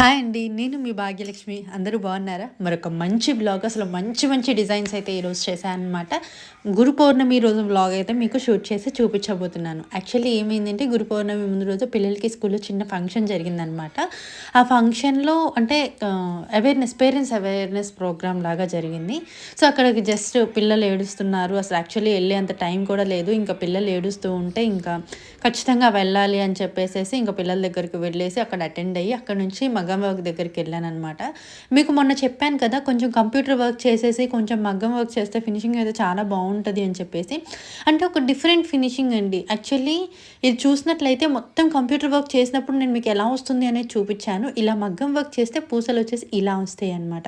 Hi అండి నేను మీ భాగ్యలక్ష్మి. అందరూ బాగున్నారా? మరొక మంచి బ్లాగ్ అసలు మంచి మంచి డిజైన్స్ అయితే ఈరోజు చేశాను అనమాట గురు పౌర్ణమి రోజు బ్లాగ్ అయితే మీకు షూట్ చేసి చూపించబోతున్నాను. యాక్చువల్లీ ఏమైందంటే గురు పౌర్ణమి ముందు రోజు పిల్లలకి స్కూల్లో చిన్న ఫంక్షన్ జరిగిందనమాట ఆ ఫంక్షన్లో అంటే అవేర్నెస్ పేరెంట్స్ అవేర్నెస్ ప్రోగ్రామ్ లాగా జరిగింది. సో అక్కడికి జస్ట్ పిల్లలు ఏడుస్తున్నారు. అసలు యాక్చువల్లీ వెళ్ళే అంత టైం కూడా లేదు. ఇంకా పిల్లలు ఏడుస్తూ ఉంటే ఇంకా ఖచ్చితంగా వెళ్ళాలి అని చెప్పేసి ఇంకా పిల్లల దగ్గరికి వెళ్ళేసి అక్కడ అటెండ్ అయ్యి అక్కడ నుంచి మగ్గం వర్క్ దగ్గరికి వెళ్ళాను అనమాట మీకు మొన్న చెప్పాను కదా కొంచెం కంప్యూటర్ వర్క్ చేసేసి కొంచెం మగ్గం వర్క్ చేస్తే ఫినిషింగ్ అయితే చాలా బాగుంటుంది అని చెప్పేసి. అంటే ఒక డిఫరెంట్ ఫినిషింగ్ అండి. యాక్చువల్లీ ఇది చూసినట్లయితే మొత్తం కంప్యూటర్ వర్క్ చేసినప్పుడు నేను మీకు ఎలా వస్తుంది అనేది చూపించాను. ఇలా మగ్గం వర్క్ చేస్తే పూసలు వచ్చేసి ఇలా వస్తాయి అనమాట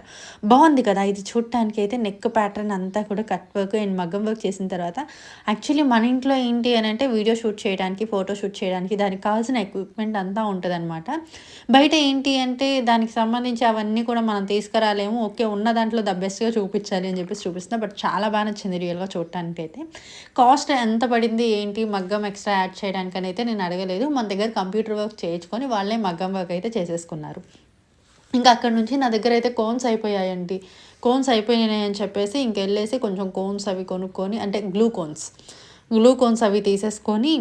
బాగుంది కదా ఇది చూడటానికి అయితే నెక్ ప్యాటర్న్ అంతా కూడా కట్ వర్క్ అండ్ మగ్గం వర్క్ చేసిన తర్వాత. యాక్చువల్లీ మన ఇంట్లో ఏంటి అని అంటే వీడియో షూట్ చేయడానికి ఫోటో షూట్ చేయడానికి దానికి కావాల్సిన ఎక్విప్మెంట్ అంతా ఉంటుంది అనమాట బయట ఏంటి అంటే దానికి సంబంధించి అవన్నీ కూడా మనం తీసుకురాలేము. ఓకే ఉన్న దాంట్లో ద బెస్ట్గా చూపించాలి అని చెప్పేసి చూపిస్తున్నా. బట్ చాలా బాగా నచ్చింది రియల్గా చూడటానికి అయితే. కాస్ట్ ఎంత పడింది ఏంటి మగ్గం ఎక్స్ట్రా యాడ్ చేయడానికి అని అయితే నేను అడగలేదు. మన దగ్గర కంప్యూటర్ వర్క్ చేయించుకొని వాళ్ళే మగ్గం వర్క్ అయితే చేసేసుకున్నారు. ఇంకా అక్కడ నుంచి నా దగ్గర అయితే కోన్స్ అయిపోయాయండి. కోన్స్ అయిపోయినాయి అని చెప్పేసి ఇంకెళ్ళేసి కొంచెం కోన్స్ అవి కొనుక్కొని అంటే గ్లూ కోన్స్ గ్లూ కోన్స్ అవి తీసేసుకొని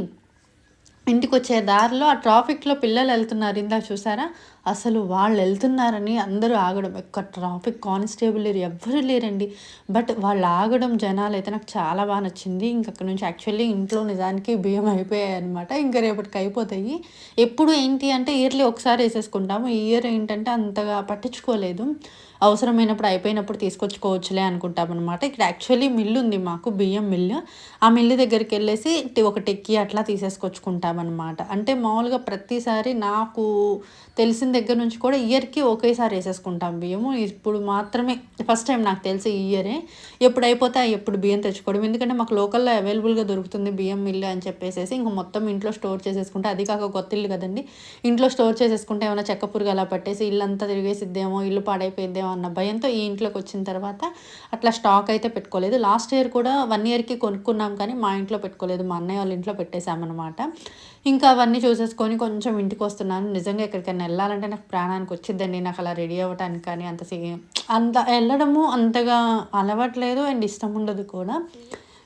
ఇంటికి వచ్చే దారిలో ఆ ట్రాఫిక్లో పిల్లలు వెళ్తున్నారు. ఇందాక చూసారా? అసలు వాళ్ళు వెళ్తున్నారని అందరూ ఆగడం. ఎక్కడ ట్రాఫిక్ కానిస్టేబుల్ లేరు ఎవ్వరూ లేరండి. బట్ వాళ్ళు ఆగడం జనాలు అయితే నాకు చాలా బాగా నచ్చింది. ఇంక నుంచి యాక్చువల్లీ ఇంట్లో నిజానికి బియ్యం అయిపోయాయి అనమాట ఇంకా రేపటికి అయిపోతాయి. ఎప్పుడు ఏంటి అంటే ఇయర్లీ ఒకసారి వేసేసుకుంటాము. ఈ ఇయర్ ఏంటంటే అంతగా పట్టించుకోలేదు. అవసరమైనప్పుడు అయిపోయినప్పుడు తీసుకొచ్చుకోవచ్చులే అనుకుంటాం అనమాట ఇక్కడ యాక్చువల్లీ మిల్లు ఉంది మాకు బియ్యం మిల్లు ఆ మిల్లు దగ్గరికి వెళ్ళేసి ఒక టెక్కి అట్లా తీసేసుకొచ్చుకుంటామన్నమాట అంటే మామూలుగా ప్రతిసారి నాకు తెలిసిన దగ్గర నుంచి కూడా ఇయర్కి ఒకేసారి వేసేసుకుంటాం బియ్యము. ఇప్పుడు మాత్రమే ఫస్ట్ టైం నాకు తెలిసి ఈ ఇయరే. ఎప్పుడు అయిపోతే ఎప్పుడు బియ్యం తెచ్చుకోవడం. ఎందుకంటే మాకు లోకల్లో అవైలబుల్గా దొరుకుతుంది బియ్యం మిల్లు అని చెప్పేసి ఇంకా మొత్తం ఇంట్లో స్టోర్ చేసేసుకుంటే అది కాక కొత్త ఇల్లు కదండి. ఇంట్లో స్టోర్ చేసేసుకుంటే ఏమైనా చెక్క పురుగు అలా పట్టేసి ఇల్లంతా తిరిగేసిద్దేమో ఇల్లు పాడైపోయిద్దేమో అన్న భయంతో ఈ ఇంట్లోకి వచ్చిన తర్వాత అట్లా స్టాక్ అయితే పెట్టుకోలేదు. లాస్ట్ ఇయర్ కూడా వన్ ఇయర్కి కొనుక్కున్నాం కానీ మా ఇంట్లో పెట్టుకోలేదు. మా అన్నయ్య వాళ్ళ ఇంట్లో పెట్టేశామన్నమాట. ఇంకా అవన్నీ చూసేసుకొని కొంచెం ఇంటికి వస్తున్నాను. నిజంగా ఎక్కడికైనా వెళ్ళాలంటే నాకు ప్రాణానికి వచ్చిద్దండి నాకు అలా రెడీ అవ్వడానికి కానీ అంత అంత వెళ్ళడము అంతగా అలవట్లేదు అండ్ ఇష్టం ఉండదు కూడా.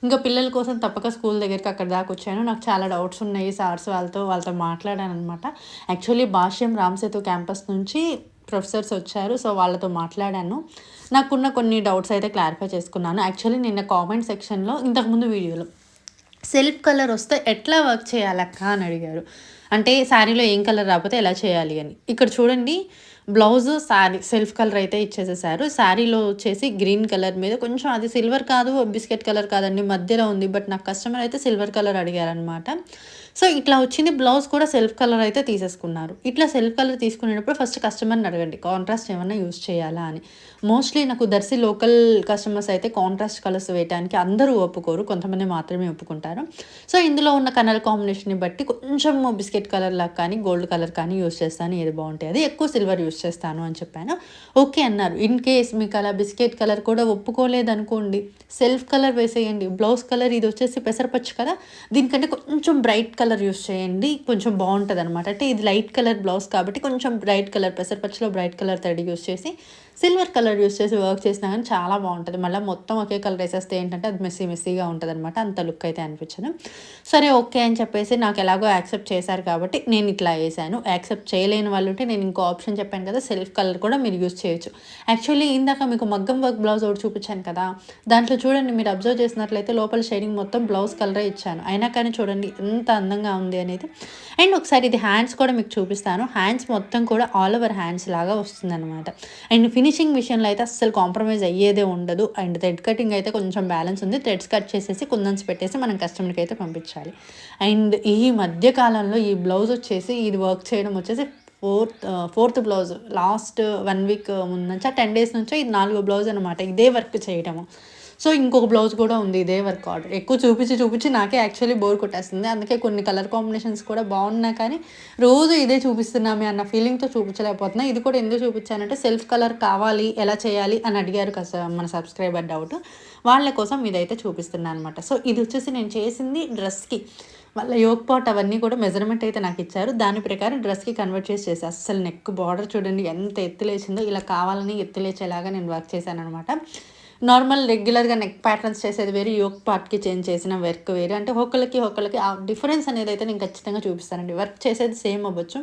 ఇంకా పిల్లల కోసం తప్పక స్కూల్ దగ్గరికి అక్కడ దాకా వచ్చాను. నాకు చాలా డౌట్స్ ఉన్నాయి సార్స్ వాళ్ళతో వాళ్ళతో మాట్లాడాను అనమాట యాక్చువల్లీ భాష్యం రామ్సేతు క్యాంపస్ నుంచి ప్రొఫెసర్స్ వచ్చారు సో వాళ్ళతో మాట్లాడాను. నాకున్న కొన్ని డౌట్స్ అయితే క్లారిఫై చేసుకున్నాను. యాక్చువల్లీ నిన్న కామెంట్ సెక్షన్లో ఇంతకుముందు వీడియోలో సెల్ఫ్ కలర్ వస్తే ఎట్లా వర్క్ చేయాలక్క అని అడిగారు. అంటే శారీలో ఏం కలర్ రాకపోతే ఎలా చేయాలి అని. ఇక్కడ చూడండి బ్లౌజ్ శారీ సెల్ఫ్ కలర్ అయితే ఇచ్చేసేసారు. శారీలో వచ్చేసి గ్రీన్ కలర్ మీద కొంచెం అది సిల్వర్ కాదు బిస్కెట్ కలర్ కాదండి మధ్యలో ఉంది. బట్ నాకు కస్టమర్ అయితే సిల్వర్ కలర్ అడిగారనమాట సో ఇట్లా వచ్చింది బ్లౌజ్ కూడా సెల్ఫ్ కలర్ అయితే తీసేసుకున్నారు. ఇట్లా సెల్ఫ్ కలర్ తీసుకునేటప్పుడు ఫస్ట్ కస్టమర్ని అడగండి కాంట్రాస్ట్ ఏమైనా యూజ్ చేయాలా? అని. మోస్ట్లీ నాకు దర్శి లోకల్ కస్టమర్స్ అయితే కాంట్రాస్ట్ కలర్స్ వేయడానికి అందరూ ఒప్పుకోరు కొంతమంది మాత్రమే ఒప్పుకుంటారు. సో ఇందులో ఉన్న కలర్ కాంబినేషన్ని బట్టి కొంచెం బిస్కెట్ కలర్ లాగా కానీ గోల్డ్ కలర్ కానీ యూజ్ చేస్తాను ఏది బాగుంటుంది అది ఎక్కువ సిల్వర్ యూజ్ చేస్తాను అని చెప్పాను. ఓకే అన్నారు. ఇన్ కేస్ మీకు అలా బిస్కెట్ కలర్ కూడా ఒప్పుకోలేదు అనుకోండి సెల్ఫ్ కలర్ వేసేయండి. బ్లౌజ్ కలర్ ఇది వచ్చేసి పెసరపచ్చు కదా దీనికంటే కొంచెం బ్రైట్ కలర్ కలర్ యూస్ చేయండి. కొంచెం బాగుంటుంది అనమాట అంటే ఇది లైట్ కలర్ బ్లౌజ్ కాబట్టి కొంచెం బ్రైట్ కలర్ పెసరపచ్చలో బ్రైట్ కలర్ థ్రెడ్ యూస్ చేసి సిల్వర్ కలర్ యూస్ చేసి వర్క్ చేసినా కానీ చాలా బాగుంటుంది. మళ్ళీ మొత్తం ఒకే కలర్ వేసేస్తే ఏంటంటే అది మెస్సీ మెస్సీగా ఉంటుంది అనమాట అంత లుక్ అయితే అనిపించను. సరే ఓకే అని చెప్పేసి నాకు ఎలాగో యాక్సెప్ట్ చేశారు కాబట్టి నేను ఇట్లా వేసాను యాక్సెప్ట్ చేయలేని వాళ్ళు ఉంటే నేను ఇంకో ఆప్షన్ చెప్పాను కదా సెల్ఫ్ కలర్ కూడా మీరు యూస్ చేయొచ్చు. యాక్చువల్లీ ఇందాక మీకు మగ్గం వర్క్ బ్లౌజ్ ఒకటి చూపించాను కదా దాంట్లో చూడండి మీరు అబ్జర్వ్ చేసినట్లయితే లోపల షేడింగ్ మొత్తం బ్లౌజ్ కలరే ఇచ్చాను. అయినా కానీ చూడండి ఎంత అందంగా ఉంది అనేది. అండ్ ఒకసారి ఇది హ్యాండ్స్ కూడా మీకు చూపిస్తాను. హ్యాండ్స్ మొత్తం కూడా ఆల్ ఓవర్ హ్యాండ్స్ లాగా వస్తుంది అనమాట అండ్ ఫినిషింగ్ విషయంలో అయితే అస్సలు కాంప్రమైజ్ అయ్యేదే ఉండదు. అండ్ థ్రెడ్ కటింగ్ అయితే కొంచెం బ్యాలెన్స్ ఉంది. థ్రెడ్స్ కట్ చేసేసి కుందన్స్ పెట్టేసి మనం కస్టమర్కి అయితే పంపించాలి. అండ్ ఈ మధ్య కాలంలో ఈ బ్లౌజ్ వచ్చేసి ఇది వర్క్ చేయడం వచ్చేసి fourth fourth blouse. Last one week ముందు నుంచి టెన్ డేస్ నుంచో ఇది నాలుగో బ్లౌజ్ అనమాట ఇదే వర్క్ చేయడము సో ఇంకొక బ్లౌజ్ కూడా ఉంది ఇదే వర్క్ ఆర్డర్ ఎక్కువ చూపించి చూపించి నాకే యాక్చువల్లీ బోర్ కొట్టేస్తుంది. అందుకే కొన్ని కలర్ కాంబినేషన్స్ కూడా బాగున్నా కానీ రోజు ఇదే చూపిస్తున్నామే అన్న ఫీలింగ్తో చూపించలేకపోతున్నా. ఇది కూడా ఎందుకు చూపించానంటే సెల్ఫ్ కలర్ కావాలి ఎలా చేయాలి అని అడిగారు కదా మన సబ్స్క్రైబర్ డౌట్ వాళ్ళ కోసం ఇదైతే చూపిస్తున్నాను అనమాట సో ఇది వచ్చేసి నేను చేసింది డ్రెస్కి వాళ్ళ యోగ్ పాట్ అవన్నీ కూడా మెజర్మెంట్ అయితే నాకు ఇచ్చారు. దాని ప్రకారం డ్రెస్కి కన్వర్ట్ చేసి చేసి. అస్సలు నెక్ బార్డర్ చూడండి ఎంత ఎత్తులేసిందో ఇలా కావాలని ఎత్తులేచేలాగా నేను వర్క్ చేశాను అనమాట నార్మల్ రెగ్యులర్గా నెక్ ప్యాటర్న్స్ చేసేది వేరే యోక్ పార్ట్కి చేంజ్ చేసిన వర్క్ వేరే. అంటే ఒకళ్ళకి ఒకళ్ళకి ఆ డిఫరెన్స్ అనేది అయితే నేను ఖచ్చితంగా చూపిస్తానండి. వర్క్ చేసేది సేమ్ అవ్వచ్చు.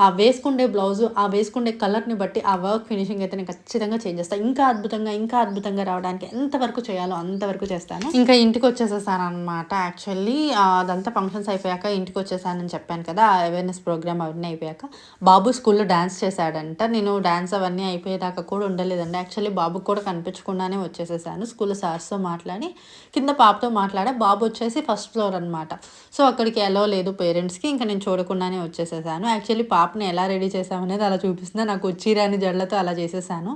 ఆ వేసుకుండే బ్లౌజు ఆ వేసుకుండే కలర్ని బట్టి ఆ వర్క్ ఫినిషింగ్ అయితే నేను ఖచ్చితంగా చేంజ్ చేస్తాను ఇంకా అద్భుతంగా ఇంకా అద్భుతంగా రావడానికి ఎంతవరకు చేయాలో అంతవరకు చేస్తాను. ఇంకా ఇంటికి వచ్చేసేసాను అనమాట యాక్చువల్లీ అదంతా ఫంక్షన్స్ అయిపోయాక ఇంటికి వచ్చేసానని చెప్పాను కదా అవేర్నెస్ ప్రోగ్రామ్ అవన్నీ అయిపోయాక. బాబు స్కూల్లో డ్యాన్స్ చేశాడంట. నేను డ్యాన్స్ అవన్నీ అయిపోయేదాకా కూడా ఉండలేదండి. యాక్చువల్లీ బాబుకి కూడా కనిపించకుండానే వచ్చేసేసాను. స్కూల్లో సార్స్తో మాట్లాడి కింద పాపతో మాట్లాడా బాబు వచ్చేసి ఫస్ట్ ఫ్లోర్ అనమాట సో అక్కడికి ఎలా లేదు పేరెంట్స్కి. ఇంకా నేను చూడకుండానే వచ్చేసేసాను. యాక్చువల్లీ పాపని ఎలా రెడీ చేసామనేది అలా చూపిస్తుంది. నాకు వచ్చిరాని జడలతో అలా చేసేసాను.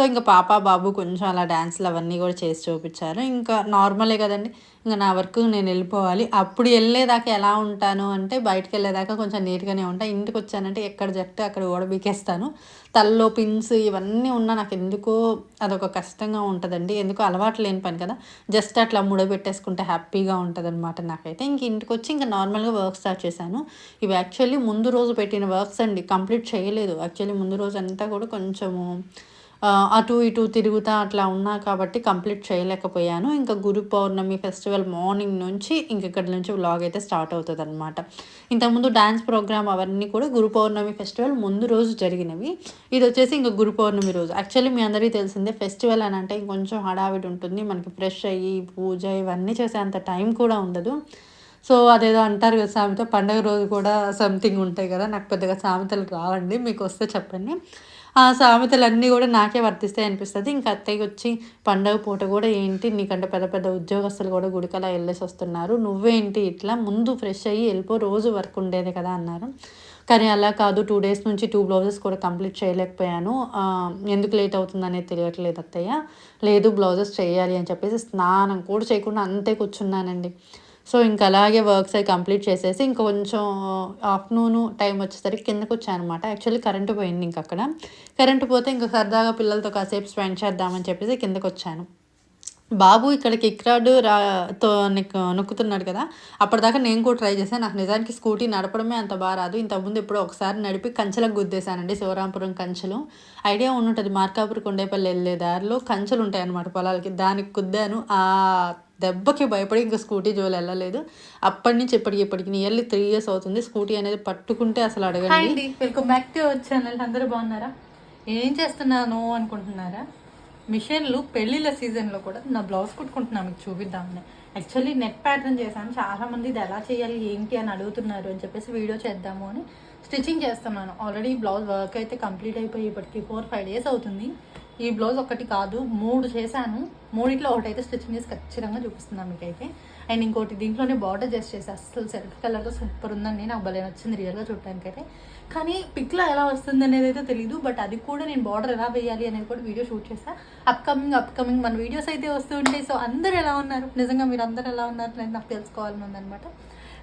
సో ఇంకా పాప బాబు కొంచెం అలా డ్యాన్స్లు అవన్నీ కూడా చేసి చూపించారు. ఇంకా నార్మలే కదండి. ఇంకా నా వర్క్ నేను వెళ్ళిపోవాలి. అప్పుడు వెళ్ళేదాకా ఎలా ఉంటాను అంటే బయటకు వెళ్ళేదాకా కొంచెం నీట్గానే ఉంటాను ఇంటికి వచ్చానంటే ఎక్కడ జట్టు అక్కడ ఓడబీకేస్తాను తలలో పిన్స్ ఇవన్నీ ఉన్నా నాకు ఎందుకో అదొక కష్టంగా ఉంటుందండి. ఎందుకో అలవాటు లేని పని కదా. జస్ట్ అట్లా ముడబెట్టేసుకుంటే హ్యాపీగా ఉంటుంది అనమాట నాకైతే. ఇంక ఇంటికి వచ్చి ఇంకా నార్మల్గా వర్క్ స్టార్ట్ చేశాను. ఇవి యాక్చువల్లీ ముందు రోజు పెట్టిన వర్క్స్ అండి. కంప్లీట్ చేయలేదు. యాక్చువల్లీ ముందు రోజు అంతా కూడా కొంచెము అటు ఇటు తిరుగుతా అట్లా ఉన్నా కాబట్టి కంప్లీట్ చేయలేకపోయాను. ఇంకా గురు పౌర్ణమి ఫెస్టివల్ మార్నింగ్ నుంచి ఇంక ఇక్కడ నుంచి వ్లాగ్ అయితే స్టార్ట్ అవుతుంది అనమాట ఇంతకుముందు డ్యాన్స్ ప్రోగ్రామ్ అవన్నీ కూడా గురు పౌర్ణమి ఫెస్టివల్ ముందు రోజు జరిగినవి. ఇది వచ్చేసి ఇంకా గురు పౌర్ణమి రోజు. యాక్చువల్లీ మీ అందరికీ తెలిసిందే ఫెస్టివల్ అని అంటే ఇంకొంచెం హడావిడి ఉంటుంది. మనకి ఫ్రెష్ అయ్యి పూజ ఇవన్నీ చేసే అంత టైం కూడా ఉండదు. సో అదేదో అంటారు కదా సామెత పండగ రోజు కూడా సంథింగ్ ఉంటాయి కదా. నాకు పెద్దగా సామెతలు రావండి మీకు వస్తే చెప్పండి. ఆ సామెతలన్నీ కూడా నాకే వర్తిస్తాయి అనిపిస్తుంది. ఇంకా అత్తయ్య వచ్చి పండగ పూట కూడా ఏంటి? నీకంటే పెద్ద పెద్ద ఉద్యోగస్తులు కూడా గుడికలా వెళ్ళేసి వస్తున్నారు. నువ్వేంటి ఇట్లా? ముందు ఫ్రెష్ అయ్యి వెళ్ళిపో రోజు వర్క్ ఉండేది కదా అన్నారు. కానీ అలా కాదు. టూ డేస్ నుంచి టూ బ్లౌజెస్ కూడా కంప్లీట్ చేయలేకపోయాను. ఎందుకు లేట్ అవుతుంది అనేది తెలియట్లేదు అత్తయ్య. లేదు బ్లౌజెస్ చేయాలి అని చెప్పేసి స్నానం కూడా చేయకుండా అంతే కూర్చున్నానండి. సో ఇంకా అలాగే వర్క్స్ అవి కంప్లీట్ చేసేసి ఇంకా కొంచెం uh, ఆఫ్టర్నూన్ టైం వచ్చేసరికి కిందకు వచ్చాను అనమాట యాక్చువల్లీ కరెంటు పోయింది ఇంక అక్కడ. కరెంటు పోతే ఇంకా సరదాగా పిల్లలతో కాసేపు స్పెండ్ చేద్దామని చెప్పేసి కిందకు వచ్చాను. బాబు ఇక్కడ కిక్ రాడ్ రాతో నొక్కుతున్నాడు కదా. అప్పటిదాకా నేను కూడా ట్రై చేశాను నాకు నిజానికి స్కూటీ నడపడమే అంత బాగా రాదు. ఇంతకుముందు ఎప్పుడో ఒకసారి నడిపి కంచెలకు గుద్దేశానండి శివరాంపురం కంచెలు. ఐడియా ఉండుంటుంది మార్కాపురం కొండేపల్లి వెళ్ళే దారిలో కంచెలు ఉంటాయి అన్నమాట పొలాలకి. దానికి కుద్దాను ఆ దెబ్బకి భయపడి ఇంకా స్కూటీ జోలు వెళ్ళలేదు. అప్పటి నుంచి ఇప్పటికి ఇప్పటికి నియర్లీ త్రీ ఇయర్స్ అవుతుంది. స్కూటీ అనేది పట్టుకుంటే అసలు అడగండి. Welcome back to our channel. అందరూ బాగున్నారా? ఏం చేస్తున్నాను అనుకుంటున్నారా? మిషన్లు పెళ్ళిళ్ళ సీజన్లో కూడా నా బ్లౌజ్ కుట్టుకుంటున్నా మీకు చూపిద్దామని. యాక్చువల్లీ నెట్ ప్యాటర్న్ చేశాను. చాలా మంది ఇది ఎలా చేయాలి ఏంటి అని అడుగుతున్నారు అని చెప్పేసి వీడియో చేద్దాము అని స్టిచ్చింగ్ చేస్తున్నాను. ఆల్రెడీ బ్లౌజ్ వర్క్ అయితే కంప్లీట్ అయిపోయి ఇప్పటికి ఫోర్ ఫైవ్ డేస్ అవుతుంది. ఈ బ్లౌజ్ ఒకటి కాదు మూడు చేశాను. మూడిట్లో ఒకటి అయితే స్టిచ్చింగ్ చేసి ఖచ్చితంగా చూపిస్తున్నాను మీకైతే. అండ్ ఇంకోటి దీంట్లోనే బార్డర్ జస్ట్ చేసి అసలు సెల్ఫ్ కలర్తో సూపర్ ఉందండి. నాకు భలే నచ్చింది రియల్గా చూడటానికైతే. కానీ పిక్లో ఎలా వస్తుంది అనేది అయితే తెలియదు బట్ అది కూడా నేను బార్డర్ ఎలా వేయాలి అనేది కూడా వీడియో షూట్ చేస్తా అప్కమింగ్ అప్కమింగ్ మన వీడియోస్ అయితే వస్తూ ఉంటాయి. సో అందరు ఎలా ఉన్నారు? నిజంగా మీరు అందరు ఎలా ఉన్నారు అనేది నాకు తెలుసుకోవాలని ఉందనమాట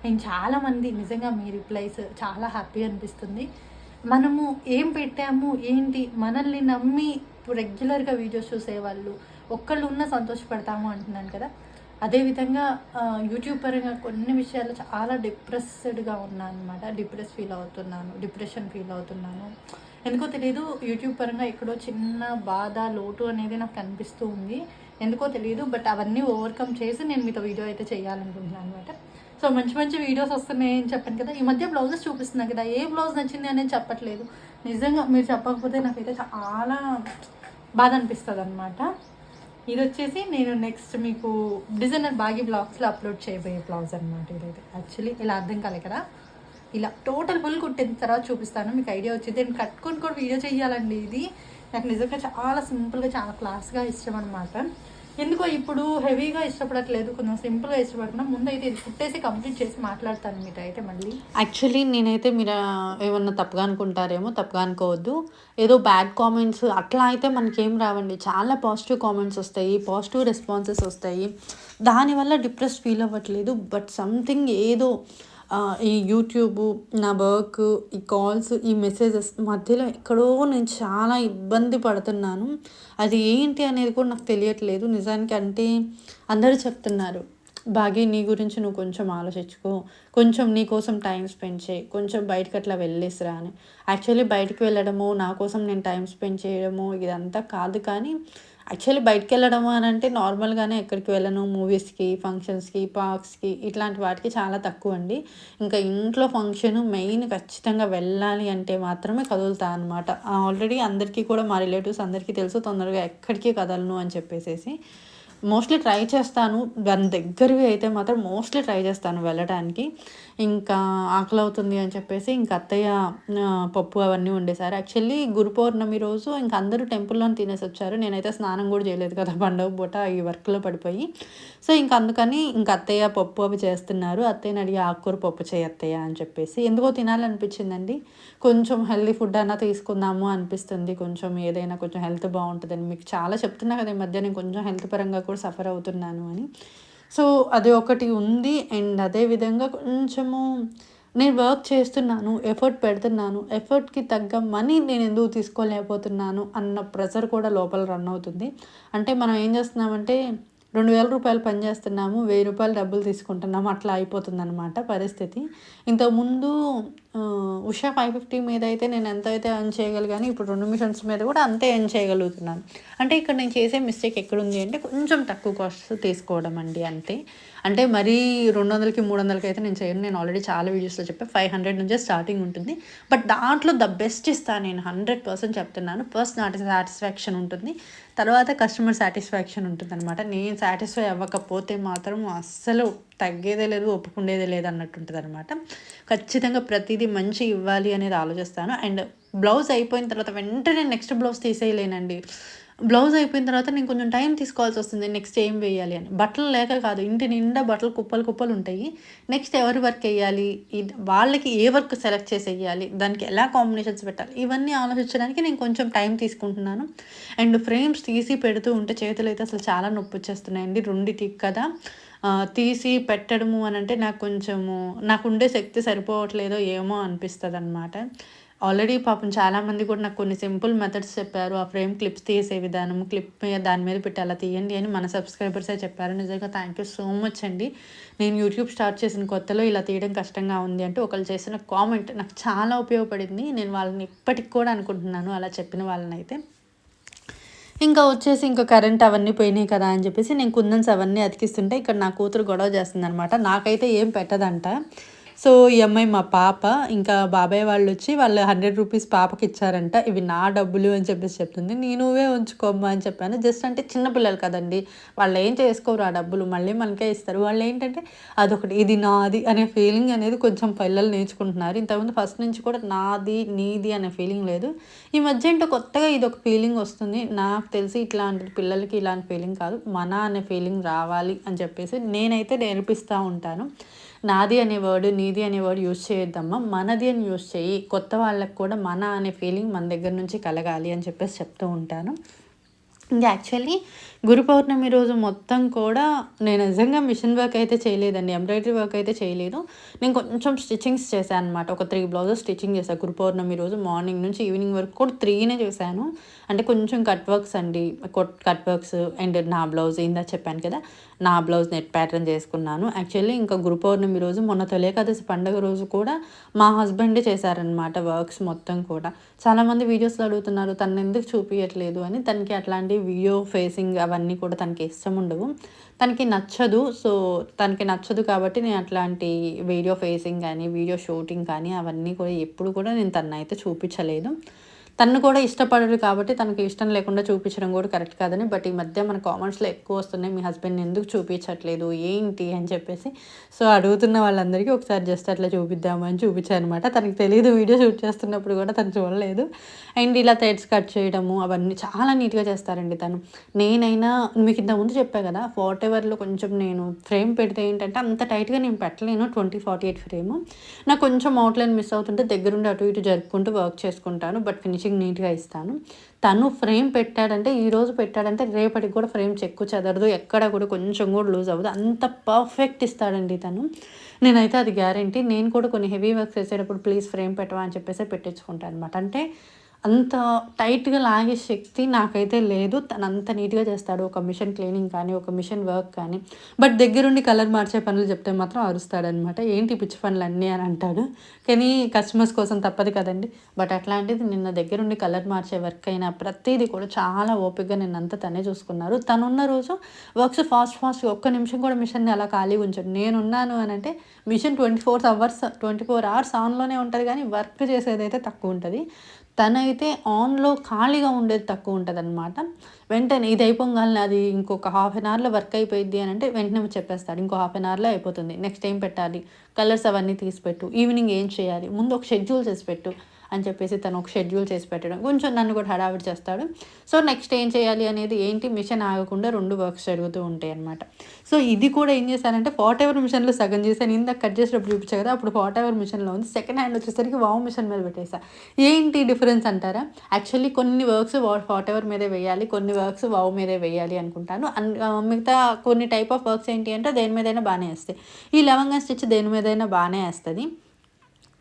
అండ్ చాలామంది నిజంగా మీ రిప్లైస్ చాలా హ్యాపీ అనిపిస్తుంది. మనము ఏం పెట్టాము ఏంటి మనల్ని నమ్మి రెగ్యులర్గా వీడియోస్ చూసేవాళ్ళు ఒక్కళ్ళు ఉన్న సంతోషపడతాము అంటున్నాను కదా. అదేవిధంగా యూట్యూబ్ పరంగా కొన్ని విషయాలు చాలా డిప్రెస్డ్గా ఉన్నాను అనమాట డిప్రెస్ ఫీల్ అవుతున్నాను డిప్రెషన్ ఫీల్ అవుతున్నాను. ఎందుకో తెలియదు యూట్యూబ్ పరంగా ఎక్కడో చిన్న బాధ లోటు అనేది నాకు కనిపిస్తూ ఉంది. ఎందుకో తెలియదు బట్ అవన్నీ ఓవర్కమ్ చేసి నేను మీతో వీడియో అయితే చేయాలనుకుంటున్నాను అనమాట సో మంచి మంచి వీడియోస్ వస్తున్నాయి అని చెప్పాను కదా. ఈ మధ్య బ్లౌజెస్ చూపిస్తున్నాను కదా. ఏ బ్లౌజ్ నచ్చింది అనేది చెప్పట్లేదు. నిజంగా మీరు చెప్పకపోతే నాకైతే చాలా బాధ అనిపిస్తుంది అనమాట ఇది వచ్చేసి నేను నెక్స్ట్ మీకు డిజైనర్ బాగి బ్లాగ్స్లో అప్లోడ్ చేయబోయే బ్లౌజ్ అనమాట ఇదైతే. యాక్చువల్లీ ఇలా అర్థం కాలే కదా. ఇలా టోటల్ ఫుల్ కుట్టిన తర్వాత చూపిస్తాను. మీకు ఐడియా వచ్చింది. నేను కట్టుకొని కూడా వీడియో చేయాలండి ఇది. నాకు నిజంగా చాలా సింపుల్గా చాలా క్లాస్గా ఇష్టం అనమాట ఎందుకో ఇప్పుడు హెవీగా ఇష్టపడట్లేదు కొంచెం సింపుల్గా ఇష్టపడుతున్నా ముందు అయితే ఇది కుట్టేసి కంప్లీట్ చేసి మాట్లాడతాను మీతో అయితే మళ్ళీ. యాక్చువల్లీ నేనైతే మీరు ఏమన్నా తప్పుగా అనుకుంటారేమో తప్పుగా అనుకోవద్దు. ఏదో బ్యాడ్ కామెంట్స్ అట్లా అయితే మనకేం రావండి. చాలా పాజిటివ్ కామెంట్స్ వస్తాయి పాజిటివ్ రెస్పాన్సెస్ వస్తాయి. దానివల్ల డిప్రెస్ ఫీల్ అవ్వట్లేదు. బట్ సంథింగ్ ఏదో ఈ యూట్యూబ్ నా వర్క్ ఈ కాల్స్ ఈ మెసేజెస్ మధ్యలో ఎక్కడో నేను చాలా ఇబ్బంది పడుతున్నాను. అది ఏంటి అనేది కూడా నాకు తెలియట్లేదు. నిజానికి అంటే అందరూ చెప్తున్నారు బాగి నీ గురించి నువ్వు కొంచెం ఆలోచించుకో. కొంచెం నీ కోసం టైం స్పెండ్ చేయి. కొంచెం బయటకు అట్లా వెళ్ళేసిరా అని. యాక్చువల్లీ బయటకు వెళ్ళడము నా కోసం నేను టైం స్పెండ్ చేయడము ఇదంతా కాదు కానీ యాక్చువల్లీ బయటకు వెళ్ళడం అని అంటే నార్మల్గానే ఎక్కడికి వెళ్ళను. మూవీస్కి ఫంక్షన్స్కి పార్క్స్కి ఇట్లాంటి వాటికి చాలా తక్కువ అండి ఇంకా ఇంట్లో ఫంక్షన్ మెయిన్ ఖచ్చితంగా వెళ్ళాలి అంటే మాత్రమే కదులుతా అనమాట ఆల్రెడీ అందరికీ కూడా మా రిలేటివ్స్ అందరికీ తెలుసు తొందరగా ఎక్కడికి కదలను అని చెప్పేసేసి. మోస్ట్లీ ట్రై చేస్తాను. దాని దగ్గరవి అయితే మాత్రం మోస్ట్లీ ట్రై చేస్తాను వెళ్ళడానికి ఇంకా ఆకలి అవుతుంది అని చెప్పేసి ఇంకా అత్తయ్య పప్పు అవన్నీ వండేశారు. యాక్చువల్లీ గురు పౌర్ణమి రోజు ఇంకా అందరూ టెంపుల్లో తినేసి వచ్చారు. నేనైతే స్నానం కూడా చేయలేదు కదా పండగ పూట ఈ వర్క్లో పడిపోయి. సో ఇంకా అందుకని ఇంకా అత్తయ్య పప్పు అవి చేస్తున్నారు. అత్తయ్యని అడిగి ఆకుకూర పప్పు చేయి అత్తయ్య అని చెప్పేసి. ఎందుకో తినాలనిపించిందండి. కొంచెం హెల్దీ ఫుడ్ అయినా తీసుకుందాము అనిపిస్తుంది. కొంచెం ఏదైనా కొంచెం హెల్త్ బాగుంటుందని. మీకు చాలా చెప్తున్నా కదా ఈ మధ్య నేను కొంచెం హెల్త్ పరంగా కూడా సఫర్ అవుతున్నాను అని. సో అది ఒకటి ఉంది. అండ్ అదే విధంగా కొంచెము నేను వర్క్ చేస్తున్నాను ఎఫర్ట్ పెడుతున్నాను ఎఫర్ట్కి తగ్గ మనీ నేను ఎందుకు తీసుకోలేకపోతున్నాను అన్న ప్రెషర్ కూడా లోపల రన్ అవుతుంది. అంటే మనం ఏం చేస్తున్నామంటే రెండు వేల రూపాయలు పని చేస్తున్నాము వెయ్యి రూపాయలు డబ్బులు తీసుకుంటున్నాము అట్లా అయిపోతుంది అనమాట పరిస్థితి. ఇంతకుముందు ఉషా ఫైవ్ ఫిఫ్టీ మీద అయితే నేను ఎంత అయితే ఎర్న్ చేయగలిగాను ఇప్పుడు రెండు మిషన్స్ మీద కూడా అంతే ఎర్న్ చేయగలుగుతున్నాను. అంటే ఇక్కడ నేను చేసే మిస్టేక్ ఎక్కడుంది అంటే కొంచెం తక్కువ కాస్ట్ తీసుకోవడం అండి అంతే. అంటే మరీ రెండు వందలకి మూడు వందలకి అయితే నేను చేయను. నేను ఆల్రెడీ చాలా వీడియోస్లో చెప్పాను ఫైవ్ హండ్రెడ్ నుంచే స్టార్టింగ్ ఉంటుంది. బట్ దాంట్లో ద బెస్ట్ ఇస్తాను నేను హండ్రెడ్ పర్సెంట్ చెప్తున్నాను. ఫస్ట్ నాటి సాటిస్ఫాక్షన్ ఉంటుంది. తర్వాత కస్టమర్ సాటిస్ఫాక్షన్ ఉంటుంది అనమాట నేను సాటిస్ఫై అవ్వకపోతే మాత్రం అస్సలు తగ్గేదే లేదు ఒప్పుకుండేదే లేదు అన్నట్టు ఉంటుంది అనమాట ఖచ్చితంగా ప్రతిదీ మంచి ఇవ్వాలి అనేది ఆలోచిస్తాను. అండ్ బ్లౌజ్ అయిపోయిన తర్వాత వెంటనే నెక్స్ట్ బ్లౌజ్ తీసేయలేనండి. బ్లౌజ్ అయిపోయిన తర్వాత నేను కొంచెం టైం తీసుకోవాల్సి వస్తుంది నెక్స్ట్ ఏం వేయాలి అని. బట్టలు లేక కాదు ఇంటి నిండా బట్టలు కుప్పలు కుప్పలు ఉంటాయి. నెక్స్ట్ ఎవరి వర్క్ వేయాలి? ఇది వాళ్ళకి ఏ వర్క్ సెలెక్ట్ చేసి వేయాలి దానికి ఎలా కాంబినేషన్స్ పెట్టాలి? ఇవన్నీ ఆలోచించడానికి నేను కొంచెం టైం తీసుకుంటున్నాను. అండ్ ఫ్రేమ్స్ తీసి పెడుతూ ఉంటే చేతులు అయితే అసలు చాలా నొప్పి వచ్చేస్తున్నాయండి రెండిటికి కదా. తీసి పెట్టడము అని అంటే నాకు కొంచెము నాకు ఉండే శక్తి సరిపోవట్లేదో ఏమో అనిపిస్తుంది అనమాట ఆల్రెడీ పాపం చాలామంది కూడా నాకు కొన్ని సింపుల్ మెథడ్స్ చెప్పారు. ఆ ఫ్రేమ్ క్లిప్స్ తీసే విధానం క్లిప్ దాని మీద పెట్టి అలా తీయండి అని మన సబ్స్క్రైబర్సే చెప్పారు. నిజంగా థ్యాంక్ యూ సో మచ్ అండి. నేను యూట్యూబ్ స్టార్ట్ చేసిన కొత్తలో ఇలా తీయడం కష్టంగా ఉంది అంటే ఒకళ్ళు చేసిన కామెంట్ నాకు చాలా ఉపయోగపడింది. నేను వాళ్ళని ఇప్పటికి కూడా అనుకుంటున్నాను అలా చెప్పిన వాళ్ళని అయితే ఇంకా వచ్చేసి ఇంకా కరెంట్ అవన్నీ పోయినాయి కదా అని చెప్పేసి నేను కుందన్స్ అవన్నీ అతికిస్తుంటే ఇక్కడ నా కూతురు గొడవ చేస్తుంది అనమాట నాకైతే ఏం పెట్టదంట. సో ఈ అమ్మాయి మా పాప. ఇంకా బాబాయ్ వాళ్ళు వచ్చి వాళ్ళు హండ్రెడ్ రూపీస్ పాపకి ఇచ్చారంట ఇవి నా డబ్బులు అని చెప్పేసి చెప్తుంది. నేనువే ఉంచుకోమ్మా అని చెప్పాను. జస్ట్ అంటే చిన్నపిల్లలు కదండి. వాళ్ళు ఏం చేసుకోరు ఆ డబ్బులు. మళ్ళీ మనకే ఇస్తారు. వాళ్ళు ఏంటంటే అదొకటి ఇది నాది అనే ఫీలింగ్ అనేది కొంచెం పిల్లలు నేర్చుకుంటున్నారు. ఇంతకుముందు ఫస్ట్ నుంచి కూడా నాది నీది అనే ఫీలింగ్ లేదు. ఈ మధ్య ఏంటో కొత్తగా ఇది ఒక ఫీలింగ్ వస్తుంది. నాకు తెలిసి ఇట్లాంటి పిల్లలకి ఇలాంటి ఫీలింగ్ కాదు. మన అనే ఫీలింగ్ రావాలి అని చెప్పేసి నేనైతే నేర్పిస్తూ ఉంటాను. నాది అనే వర్డ్ నీది అనే వర్డ్ యూజ్ చేయొద్దమ్మా. మనది అని యూజ్ చేయి. కొత్త వాళ్ళకు కూడా మన అనే ఫీలింగ్ మన దగ్గర నుంచి కలగాలి అని చెప్పేసి చెప్తూ ఉంటాను. ఇంకా యాక్చువల్లీ గురు పౌర్ణమి రోజు మొత్తం కూడా నేను నిజంగా మిషన్ వర్క్ అయితే చేయలేదండి ఎంబ్రాయిడరీ వర్క్ అయితే చేయలేదు. నేను కొంచెం స్టిచ్చింగ్స్ చేశాను అనమాట ఒక త్రీ బ్లౌజెస్ స్టిచ్చింగ్ చేశాను గురు పౌర్ణమి రోజు మార్నింగ్ నుంచి ఈవినింగ్ వరకు కూడా త్రీనే చేశాను. అంటే కొంచెం కట్ వర్క్స్ అండి. కట్ వర్క్స్ అండ్ నా బ్లౌజ్ ఇందా చెప్పాను కదా నా బ్లౌజ్ నెట్ ప్యాటర్న్ చేసుకున్నాను. యాక్చువల్లీ ఇంకా గురు పౌర్ణమి రోజు మొన్న తొలేకాదశి పండుగ రోజు కూడా మా హస్బెండే చేశారనమాట వర్క్స్ మొత్తం కూడా. చాలామంది వీడియోస్లో అడుగుతున్నారు తను ఎందుకు చూపించట్లేదు అని. తనకి అట్లాంటి వీడియో ఫేసింగ్ అవన్నీ కూడా తనకి ఇష్టం ఉండవు. తనకి నచ్చదు. సో తనకి నచ్చదు కాబట్టి నేను అట్లాంటి వీడియో ఫేసింగ్ కానీ వీడియో షూటింగ్ కానీ అవన్నీ కూడా ఎప్పుడు కూడా నేను తనైతే చూపించలేదు. తను కూడా ఇష్టపడరు కాబట్టి తనకి ఇష్టం లేకుండా చూపించడం కూడా కరెక్ట్ కాదని బట్ ఈ మధ్య మన కామెంట్స్లో ఎక్కువ వస్తున్నాయి మీ హస్బెండ్ ఎందుకు చూపించట్లేదు? ఏంటి? అని చెప్పేసి. సో అడుగుతున్న వాళ్ళందరికీ ఒకసారి జస్ట్ అట్లా చూపిద్దామని అని తనకు తనకి తెలియదు వీడియో షూట్ చేస్తున్నప్పుడు కూడా తను చూడలేదు. అండ్ ఇలా థ్రెడ్స్ కట్ చేయడము అవన్నీ చాలా నీట్గా చేస్తారండి తను. నేనైనా మీకు ఇంత ముందు చెప్పా కదా ఫార్ట్ ఎవర్లో కొంచెం నేను ఫ్రేమ్ పెడితే ఏంటంటే అంత టైట్గా నేను పెట్టలేను ట్వంటీ ఫార్టీ ఎయిట్ ఫ్రేమ్ నాకు కొంచెం అవుట్లైన్ మిస్ అవుతుంటే దగ్గరుండి అటు ఇటు జరుపుకుంటూ వర్క్ చేసుకుంటాను బట్ ఫినిషింగ్ నీట్గా ఇస్తాను. తను ఫ్రేమ్ పెట్టాడంటే ఈరోజు పెట్టాడంటే రేపటికి కూడా ఫ్రేమ్ చెక్కు చెదరదు. ఎక్కడ కూడా కొంచెం కూడా లూజ్ అవ్వదు. అంత పర్ఫెక్ట్ ఇస్తాడండి తను. నేనైతే అది గ్యారంటీ. నేను కూడా కొన్ని హెవీ వర్క్స్ చేసేటప్పుడు ప్లీజ్ ఫ్రేమ్ పెట్టవా అని చెప్పేసి పెట్టించుకుంటాను అనమాట అంటే అంత టైట్గా లాగే శక్తి నాకైతే లేదు. తను అంత నీట్గా చేస్తాడు. ఒక మిషన్ క్లీనింగ్ కానీ ఒక మిషన్ వర్క్ కానీ. బట్ దగ్గరుండి కలర్ మార్చే పనులు చెప్తే మాత్రం అరుస్తాడనమాట ఏంటి పిచ్చి పనులు అన్నీ? అని అంటాడు. కానీ కస్టమర్స్ కోసం తప్పదు కదండి. బట్ అట్లాంటిది నిన్న దగ్గరుండి కలర్ మార్చే వర్క్ అయినా ప్రతిదీ కూడా చాలా ఓపికగా నిన్నంతా తనే చూసుకున్నారు. తనున్న రోజు వర్క్స్ ఫాస్ట్ ఫాస్ట్ ఒక్క నిమిషం కూడా మిషన్ని అలా ఖాళీ ఉంచాడు. నేనున్నాను అని అంటే machine twenty four hours twenty four hours ఆన్లోనే ఉంటుంది కానీ వర్క్ చేసేది అయితే తక్కువ ఉంటుంది. తనైతే ఆన్లో ఖాళీగా ఉండేది తక్కువ ఉంటుంది అనమాట వెంటనే ఇది అయిపోగానే అది ఇంకొక హాఫ్ అన్ అవర్లో వర్క్ అయిపోయింది అని అంటే వెంటనే చెప్పేస్తాడు. ఇంకో హాఫ్ అన్ అవర్లో అయిపోతుంది. నెక్స్ట్ ఏం పెట్టాలి? కలర్స్ అవన్నీ తీసి పెట్టు ఈవినింగ్ ఏం చేయాలి? ముందు ఒక షెడ్యూల్ చేసి పెట్టు. అని చెప్పేసి తను ఒక షెడ్యూల్ చేసి పెట్టడం. కొంచెం నన్ను కూడా హడావిడి చేస్తాడు. సో నెక్స్ట్ ఏం చేయాలి అనేది ఏంటి? మిషన్ ఆగకుండా రెండు వర్క్స్ జరుగుతూ ఉంటాయి అనమాట సో ఇది కూడా ఏం చేశానంటే ఫార్ట్ ఎవర్ మిషన్లో సగం చేశాను. ఇందాక కట్ చేసినప్పుడు చూపించా కదా అప్పుడు ఫార్ట్ ఎవర్ మిషన్లో ఉంది. సెకండ్ హ్యాండ్ వచ్చేసరికి వావ్ మిషన్ మీద పెట్టేసా. ఏంటి డిఫరెన్స్ అంటారా? యాక్చువల్లీ కొన్ని వర్క్స్ ఫార్ట్ ఎవర్ మీదే వేయాలి కొన్ని వర్క్స్ వావ్ మీదే వేయాలి అనుకుంటాను. అన్ మిగతా కొన్ని టైప్ ఆఫ్ వర్క్స్ ఏంటి అంటే దేని మీదైనా బాగానే వేస్తాయి. ఈ లవంగా స్టిచ్ దేని మీదైనా బాగానే వేస్తుంది.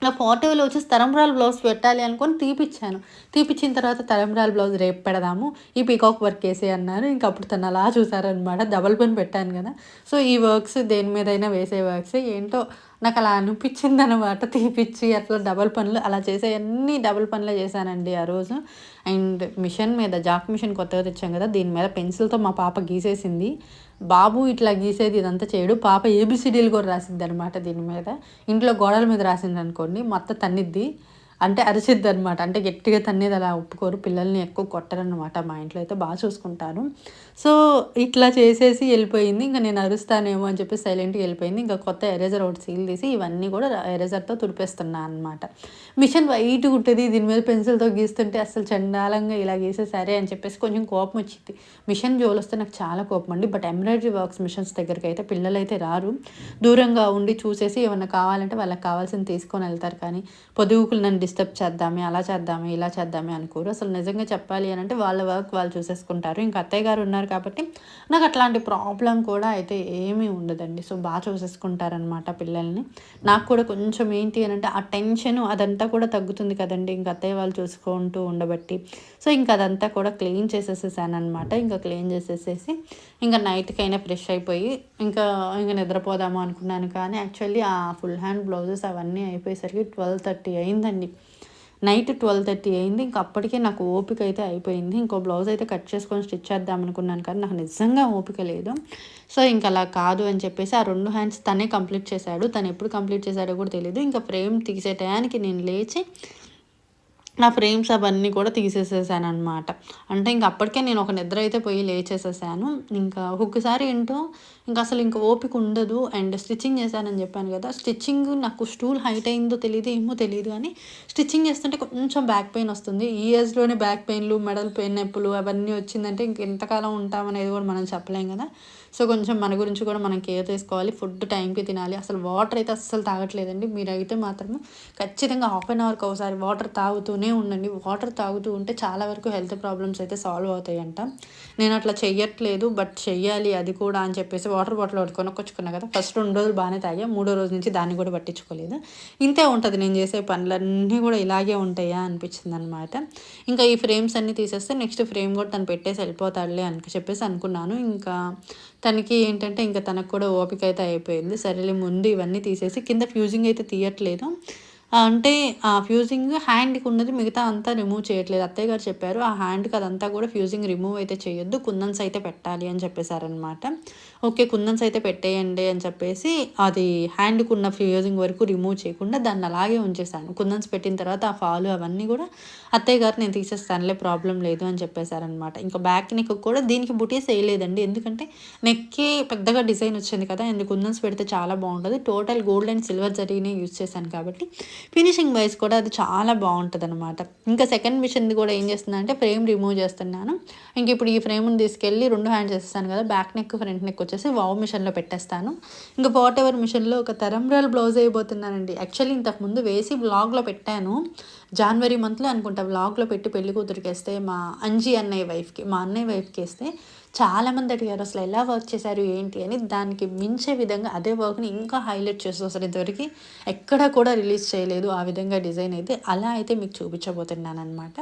నా ఫోటోలో వచ్చి తరంబ్రాల్ బ్లౌజ్ పెట్టాలి అనుకొని తీపిచ్చాను. తీపిచ్చిన తర్వాత తరంబ్రాల్ బ్లౌజ్ రేపు పెడదాము. ఈ పీకాక్ వర్క్ వేసే అన్నారు. ఇంకా అప్పుడు తను అలా చూసారనమాట డబల్ పని పెట్టాను కదా. సో ఈ వర్క్స్ దేని మీదైనా వేసే వర్క్స్. ఏంటో నాకు అలా అనిపించింది అనమాట తీపిచ్చి అట్లా డబల్ పనులు అలా చేసే అన్ని డబల్ పనులే చేశానండి ఆ రోజు. అండ్ మిషన్ మీద జాక్ మిషన్ కొత్తగా తెచ్చాం కదా. దీని మీద పెన్సిల్తో మా పాప గీసేసింది. బాబు ఇట్లా గీసేది ఇదంతా చేయడు. పాప ఏబిసిడీలు కూడా రాసిద్ది అనమాట దీని మీద. ఇంట్లో గోడల మీద రాసింది అనుకోండి మొత్తం తన్నిద్ది. అంటే అరిసిద్ది అనమాట అంటే గట్టిగా తన్నేది అలా ఒప్పుకోరు. పిల్లల్ని ఎక్కువ కొట్టరనమాట. మా ఇంట్లో అయితే బాగా చూసుకుంటారు సో ఇట్లా చేసేసి వెళ్ళిపోయింది. ఇంకా నేను అరుస్తానేమో అని చెప్పి సైలెంట్గా వెళ్ళిపోయింది. ఇంకా కొత్త ఎరేజర్ ఒకటి సీల్ తీసి ఇవన్నీ కూడా ఎరేజర్తో తుడిపేస్తున్నా అనమాట మిషన్ వైట్గా ఉంటుంది దీని మీద పెన్సిల్తో గీస్తుంటే అసలు చండాలంగా ఇలా గీసేసరే అని చెప్పేసి కొంచెం కోపం వచ్చింది. మిషన్ జోలు వస్తే నాకు చాలా కోపం అండి. బట్ ఎంబ్రాయిడరీ వర్క్స్ మిషన్స్ దగ్గరికి అయితే పిల్లలు అయితే రారు. దూరంగా ఉండి చూసేసి ఏమన్నా కావాలంటే వాళ్ళకి కావాల్సింది తీసుకొని వెళ్తారు. కానీ పొదుగుకులు నన్ను డిస్టర్బ్ చేద్దామే అలా చేద్దామే ఇలా చేద్దామే అనుకోరు అసలు నిజంగా చెప్పాలి అని అంటే వాళ్ళ వర్క్ వాళ్ళు చూసేసుకుంటారు. ఇంకా అత్తయ్య గారు ఉన్నారు కాబట్టి నాకు అట్లాంటి ప్రాబ్లం కూడా అయితే ఏమీ ఉండదండి. సో బాగా చూసేసుకుంటారనమాట పిల్లల్ని. నాకు కూడా కొంచెం ఏంటి అని అంటే ఆ టెన్షన్ అదంతా కూడా తగ్గుతుంది కదండి. ఇంకా అత్తయ్య వాళ్ళు చూసుకుంటూ ఉండబట్టి. సో ఇంకా అదంతా కూడా క్లీన్ చేసేసేసాను అనమాట ఇంకా క్లీన్ చేసేసేసి ఇంకా నైట్కైనా ఫ్రెష్ అయిపోయి ఇంకా ఇంకా నిద్రపోదాము అనుకున్నాను. కానీ యాక్చువల్లీ ఆ ఫుల్ హ్యాండ్ బ్లౌజెస్ అవన్నీ అయిపోయేసరికి ట్వెల్వ్ థర్టీ అయిందండి. నైట్ ట్వెల్వ్ థర్టీ అయింది. ఇంకా అప్పటికే నాకు ఓపిక అయితే అయిపోయింది. ఇంకో బ్లౌజ్ అయితే కట్ చేసుకొని స్టిచ్ చేద్దాం అనుకున్నాను కానీ నాకు నిజంగా ఓపిక లేదు. సో ఇంకా అలా కాదు అని చెప్పేసి ఆ రెండు హ్యాండ్స్ తనే కంప్లీట్ చేశాడు. తను ఎప్పుడు కంప్లీట్ చేశాడో కూడా తెలియదు ఇంకా ఫ్రేమ్ తీసే టయానికి నేను లేచి నా ఫ్రేమ్స్ అవన్నీ కూడా తీసేసేసాను అనమాట అంటే ఇంక అప్పటికే నేను ఒక నిద్ర అయితే పోయి లేచేసేసాను. ఇంకా ఒక్కసారి ఏంటో ఇంకా అసలు ఇంకా ఓపిక ఉండదు. అండ్ స్టిచ్చింగ్ చేశానని చెప్పాను కదా స్టిచ్చింగ్ నాకు స్టూల్ హైట్ అయిందో తెలియదు ఏమో తెలియదు కానీ స్టిచ్చింగ్ చేస్తుంటే కొంచెం బ్యాక్ పెయిన్ వస్తుంది. ఈ ఏజ్లోనే బ్యాక్ పెయిన్లు మెడల్ పెయిన్ నొప్పులు అవన్నీ వచ్చిందంటే ఇంక ఎంతకాలం ఉంటామనేది కూడా మనం చెప్పలేం కదా. సో కొంచెం మన గురించి కూడా మనం కేర్ తీసుకోవాలి ఫుడ్ టైంకి తినాలి. అసలు వాటర్ అయితే అస్సలు తాగట్లేదండి. మీరు అయితే మాత్రం ఖచ్చితంగా హాఫ్ అన్ అవర్కి ఒకసారి వాటర్ తాగుతూనే ఉండండి. వాటర్ తాగుతూ ఉంటే చాలా వరకు హెల్త్ ప్రాబ్లమ్స్ అయితే సాల్వ్ అవుతాయంట. నేను అట్లా చెయ్యట్లేదు బట్ చెయ్యాలి అది కూడా అని చెప్పేసి వాటర్ బాటిల్ ఒకటి కొనుక్కొచ్చుకున్నా కదా ఫస్ట్ రెండు రోజులు బాగానే తాగా మూడో రోజు నుంచి దాన్ని కూడా పట్టించుకోలేదు. ఇంతే ఉంటుంది నేను చేసే పనులన్నీ కూడా ఇలాగే ఉంటాయా అనిపించింది అనమాట ఇంకా ఈ ఫ్రేమ్స్ అన్నీ తీసేస్తే నెక్స్ట్ ఫ్రేమ్ కూడా తను పెట్టేసి వెళ్ళిపోతాడులే అని చెప్పేసి అనుకున్నాను. ఇంకా తనకి ఏంటంటే ఇంకా తనకు కూడా ఓపిక అయితే అయిపోయింది. సరేలే ముందు ఇవన్నీ తీసేసి కింద ఫ్యూజింగ్ అయితే తీయట్లేదు. అంటే ఆ ఫ్యూజింగ్ హ్యాండ్కి ఉన్నది మిగతా అంతా రిమూవ్ చేయట్లేదు. అత్తయ్య గారు చెప్పారు ఆ హ్యాండ్కి అదంతా కూడా ఫ్యూజింగ్ రిమూవ్ అయితే చేయొద్దు కుందన్స్ అయితే పెట్టాలి అని చెప్పేశారనమాట ఓకే కుందన్స్ అయితే పెట్టేయండి అని చెప్పేసి అది హ్యాండ్కి ఉన్న ఫ్యూజింగ్ వరకు రిమూవ్ చేయకుండా దాన్ని అలాగే ఉంచేసాను కుందన్స్ పెట్టిన తర్వాత ఆ ఫాలు అవన్నీ కూడా అత్తయ్య గారు నేను తీసేస్తానులే ప్రాబ్లం లేదు అని చెప్పేశారనమాట ఇంకా బ్యాక్ నెక్ కూడా దీనికి బుటీస్ వేయలేదండి. ఎందుకంటే నెక్కి పెద్దగా డిజైన్ వచ్చింది కదా ఎందుకు కుందన్స్ పెడితే చాలా బాగుంటుంది. టోటల్ గోల్డ్ అండ్ సిల్వర్ జరీనే యూజ్ చేశాను కాబట్టి ఫినిషింగ్ వైజ్ కూడా అది చాలా బాగుంటుంది అనమాట ఇంకా సెకండ్ మిషన్ది కూడా ఏం చేస్తుందంటే ఫ్రేమ్ రిమూవ్ చేస్తున్నాను. ఇంక ఇప్పుడు ఈ ఫ్రేమ్ని తీసుకెళ్ళి రెండు హ్యాండ్స్ చేస్తాను కదా బ్యాక్ నెక్ ఫ్రంట్ నెక్ వచ్చేసి వావ్ మిషన్లో పెట్టేస్తాను. ఇంకా వాట్ ఎవర్ మిషన్లో ఒక తరంబ్రాల్ బ్లౌజ్ అయిపోతున్నానండి యాక్చువల్లీ ఇంతకుముందు వేసి బ్లాగ్లో పెట్టాను. జనవరి మంత్లో అనుకుంటా వ్లాగ్లో పెట్టి పెళ్ళి కూతురికి వేస్తే మా అంజీ అన్నయ్య వైఫ్కి మా అన్నయ్య వైఫ్కి వేస్తే చాలామంది అడిగారు అసలు ఎలా వర్క్ చేశారు ఏంటి? అని దానికి మించే విధంగా అదే వర్క్ని ఇంకా హైలైట్ చేస్తూ అసలు ఇంతవరకు ఎక్కడా కూడా రిలీజ్ చేయలేదు. ఆ విధంగా డిజైన్ అయితే అలా అయితే మీకు చూపించబోతున్నాను అనమాట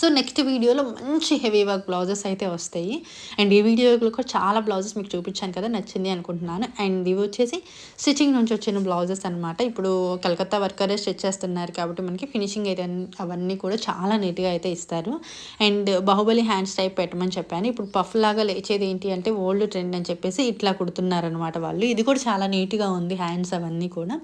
సో నెక్స్ట్ వీడియోలో మంచి హెవీ వర్క్ బ్లౌజెస్ అయితే వస్తాయి. అండ్ ఈ వీడియోలో కూడా చాలా బ్లౌజెస్ మీకు చూపించాను కదా నచ్చింది అనుకుంటున్నాను. అండ్ ఇవి వచ్చేసి స్టిచ్చింగ్ నుంచి వచ్చిన బ్లౌజెస్ అనమాట ఇప్పుడు కలకత్తా వర్కరే స్టిచ్ చేస్తున్నారు కాబట్టి మనకి ఫినిషింగ్ అయితే అవన్నీ కూడా చాలా నీట్గా అయితే ఇస్తారు. అండ్ బాహుబలి హ్యాండ్స్ టైప్ పెట్టమని చెప్పాను. ఇప్పుడు పఫ్ లాగా లేచేది ఏంటి అంటే ఓల్డ్ ట్రెండ్ అని చెప్పేసి ఇట్లా కుడుతున్నారనమాట వాళ్ళు. ఇది కూడా చాలా నీట్గా ఉంది హ్యాండ్స్ అవన్నీ కూడా.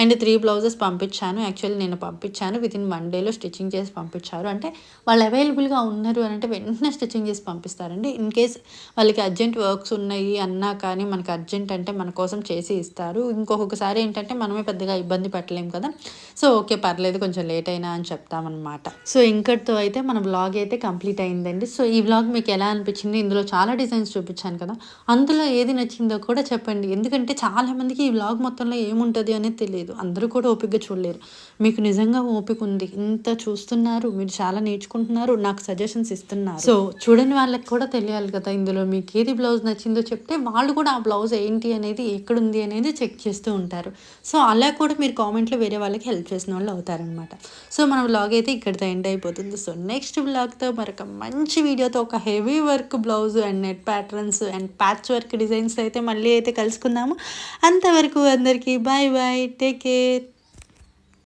అండ్ త్రీ బ్లౌజెస్ పంపించాను. యాక్చువల్లీ నేను పంపించాను. విత్ ఇన్ వన్ డేలో స్టిచ్చింగ్ చేసి పంపించారు. అంటే వాళ్ళు అవైలబుల్గా ఉన్నారు అని అంటే వెంటనే స్టిచ్చింగ్ చేసి పంపిస్తారండి. ఇన్ కేస్ వాళ్ళకి అర్జెంట్ వర్క్స్ ఉన్నాయి అన్నా కానీ మనకు అర్జెంట్ అంటే మన కోసం చేసి ఇస్తారు. ఇంకొకసారి ఏంటంటే మనమే పెద్దగా ఇబ్బంది పెట్టలేం కదా. సో ఓకే పర్లేదు కొంచెం లేట్ అయినా అని చెప్తామన్నమాట. సో ఇంకటితో అయితే మన బ్లాగ్ అయితే కంప్లీట్ అయిందండి. సో ఈ బ్లాగ్ మీకు ఎలా అనిపించింది? ఇందులో చాలా డిజైన్స్ చూపించాను కదా. అందులో ఏది నచ్చిందో కూడా చెప్పండి. ఎందుకంటే చాలా మందికి ఈ బ్లాగ్ మొత్తంలో ఏముంటుంది అనేది తెలియదు. అందరూ కూడా ఓపికగా చూడలేరు. మీకు నిజంగా ఓపిక ఉంది. ఇంత చూస్తున్నారు. మీరు చాలా నేర్చుకు తీసుకుంటున్నారు నాకు సజెషన్స్ ఇస్తున్నారు. సో చూడని వాళ్ళకి కూడా తెలియాలి కదా ఇందులో మీకు ఏది బ్లౌజ్ నచ్చిందో చెప్తే వాళ్ళు కూడా ఆ బ్లౌజ్ ఏంటి అనేది ఎక్కడుంది అనేది చెక్ చేస్తూ ఉంటారు. సో అలా కూడా మీరు కామెంట్లో వేరే వాళ్ళకి హెల్ప్ చేసిన వాళ్ళు అవుతారనమాట సో మన బ్లాగ్ అయితే ఇక్కడితో ఎండ్ అయిపోతుంది. సో నెక్స్ట్ బ్లాగ్తో మరొక మంచి వీడియోతో ఒక heavy work blouse and net patterns and patch work designs అయితే మళ్ళీ అయితే కలుసుకుందాము. అంతవరకు అందరికీ బాయ్ బాయ్ టేక్ కేర్